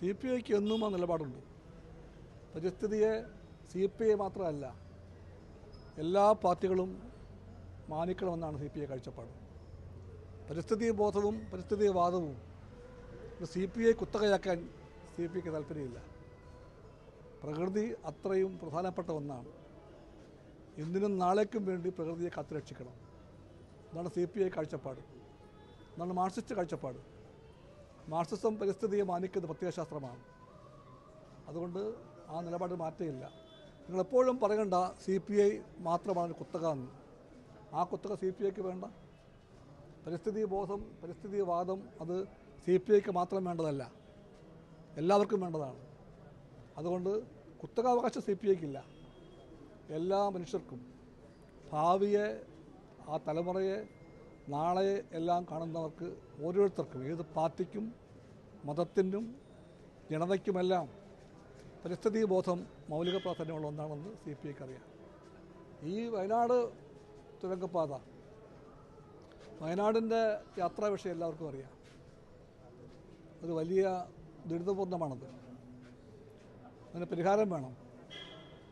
C P ഐക്ക് എന്നും ആ നിലപാടുണ്ട്. പരിസ്ഥിതിയെ സി പി ഐ മാത്രമല്ല എല്ലാ പാർട്ടികളും മാനിക്കണമെന്നാണ് സി പി ഐ കാഴ്ചപ്പാട്. പരിസ്ഥിതി ബോധവും പരിസ്ഥിതി വാദവും സി പി ഐ കുത്തകയാക്കാൻ സി പി ഐക്ക് താല്പര്യമില്ല. പ്രകൃതി അത്രയും പ്രധാനപ്പെട്ട ഒന്നാണ്. ഇന്നിനും നാളേക്കും വേണ്ടി പ്രകൃതിയെ കാത്തുരക്ഷിക്കണം. അതാണ് സി പി ഐ കാഴ്ചപ്പാട്. അതാണ് മാർക്സിസ്റ്റ് കാഴ്ചപ്പാട്. മാർക്സിസം പരിസ്ഥിതിയെ മാനിക്കുന്ന പ്രത്യയശാസ്ത്രമാണ്. അതുകൊണ്ട് ആ നിലപാട് മാറ്റമില്ല നിങ്ങളെപ്പോഴും പറയണ്ട സി പി ഐ മാത്രമാണ് കുത്തക എന്ന് ആ കുത്തക സി പി ഐക്ക് വേണ്ട. പരിസ്ഥിതി ബോധം പരിസ്ഥിതി വാദം അത് സി പി ഐക്ക് മാത്രം വേണ്ടതല്ല. എല്ലാവർക്കും വേണ്ടതാണ്. അതുകൊണ്ട് കുത്തകാവകാശം സി പി ഐക്കില്ല. എല്ലാ മനുഷ്യർക്കും ഭാവിയെ ആ തലമുറയെ നാളെ എല്ലാം കാണുന്നവർക്ക് ഓരോരുത്തർക്കും ഏത് പാർട്ടിക്കും മതത്തിനും ജനതയ്ക്കുമെല്ലാം പരിസ്ഥിതി ബോധം മൗലിക പ്രാധാന്യമുള്ള ഒന്നാണെന്ന് സി പി ഐക്ക് അറിയാം. ഈ വയനാട് തുരങ്കപ്പാത വയനാടിന്റെ യാത്രാ വിഷയം എല്ലാവർക്കും അറിയാം. ഒരു വലിയ ദുരിതപൂർണമാണത് അതിന് പരിഹാരം വേണം.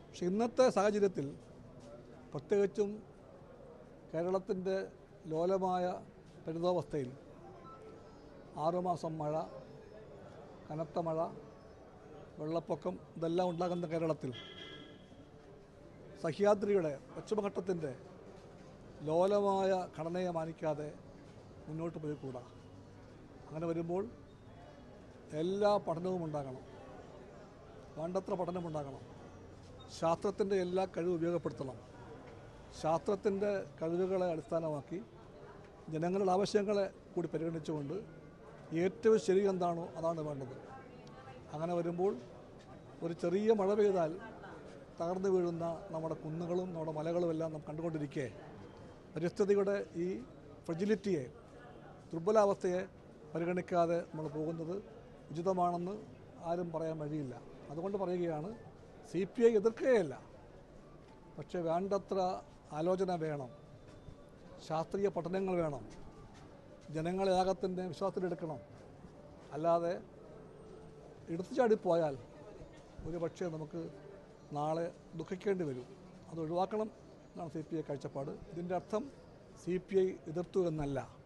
പക്ഷെ ഇന്നത്തെ സാഹചര്യത്തിൽ പ്രത്യേകിച്ചും കേരളത്തിന്റെ ലോലമായ പരിതാവസ്ഥയിൽ ആറുമാസം മഴ കനത്ത മഴ വെള്ളപ്പൊക്കം ഇതെല്ലാം ഉണ്ടാകുന്ന കേരളത്തിൽ സഹ്യാദ്രിയുടെ പശ്ചിമഘട്ടത്തിന്റെ ലോലമായ ഘടനയെ മാനിക്കാതെ മുന്നോട്ട് പോയിക്കൂടാ. അങ്ങനെ വരുമ്പോൾ എല്ലാ പഠനവും ഉണ്ടാകണം. വേണ്ടത്ര പഠനമുണ്ടാകണം ശാസ്ത്രത്തിന്റെ എല്ലാ കഴിവും ഉപയോഗപ്പെടുത്തണം. ശാസ്ത്രത്തിന്റെ കഴിവുകളെ അടിസ്ഥാനമാക്കി ജനങ്ങളുടെ ആവശ്യങ്ങളെ കൂടി പരിഗണിച്ചുകൊണ്ട് ഏറ്റവും ശരി എന്താണോ അതാണ് വേണ്ടത്. അങ്ങനെ വരുമ്പോൾ ഒരു ചെറിയ മഴ പെയ്താൽ തകർന്നു വീഴുന്ന നമ്മുടെ കുന്നുകളും നമ്മുടെ മലകളും എല്ലാം നാം കണ്ടുകൊണ്ടിരിക്കെ പരിസ്ഥിതിയുടെ ഈ ഫ്രജിലിറ്റിയെ ദുർബലാവസ്ഥയെ പരിഗണിക്കാതെ നമ്മൾ പോകുന്നത് ഉചിതമാണെന്ന് ആരും പറയാൻ വഴിയില്ല. അതുകൊണ്ട് പറയുകയാണ് സി പി ഐ എതിർക്കുകയല്ല. പക്ഷേ വേണ്ടത്ര ആലോചന വേണം. ശാസ്ത്രീയ പഠനങ്ങൾ വേണം. ജനങ്ങളെ ആകത്തിന്റെ വിശ്വാസത്തിലെടുക്കണം അല്ലാതെ എടുത്തുചാടിപ്പോയാൽ ഒരു പക്ഷേ നമുക്ക് നാളെ ദുഃഖിക്കേണ്ടി വരും. അത് ഒഴിവാക്കണം എന്നാണ് സി പി ഐ കാഴ്ചപ്പാട്. ഇതിന്റെ അർത്ഥം സി പി ഐ എതിർത്തു എന്നല്ല.